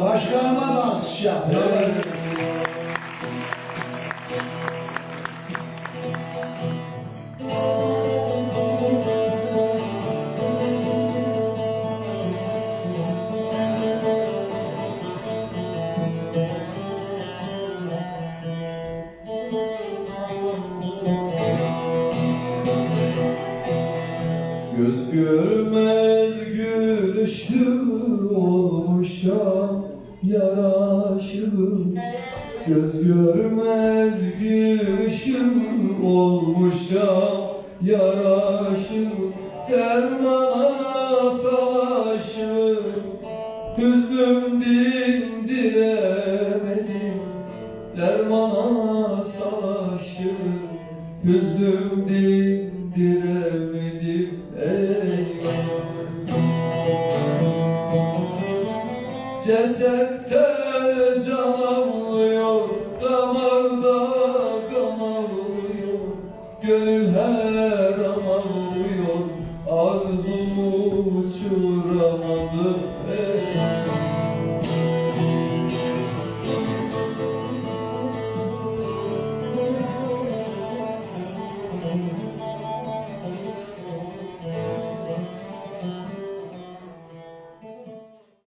Başkanıma da alkış yap. Göz görmez olmuşam yaraşım Göz görmez gülüşüm olmuşam yaraşım Dermana savaşım Hüznüm dindiremedim Dermana savaşım Hüznüm dindiremedim Cesette can alıyor Damarda kan alıyor. Gönül her an ağlıyor Arzumu uçuramadım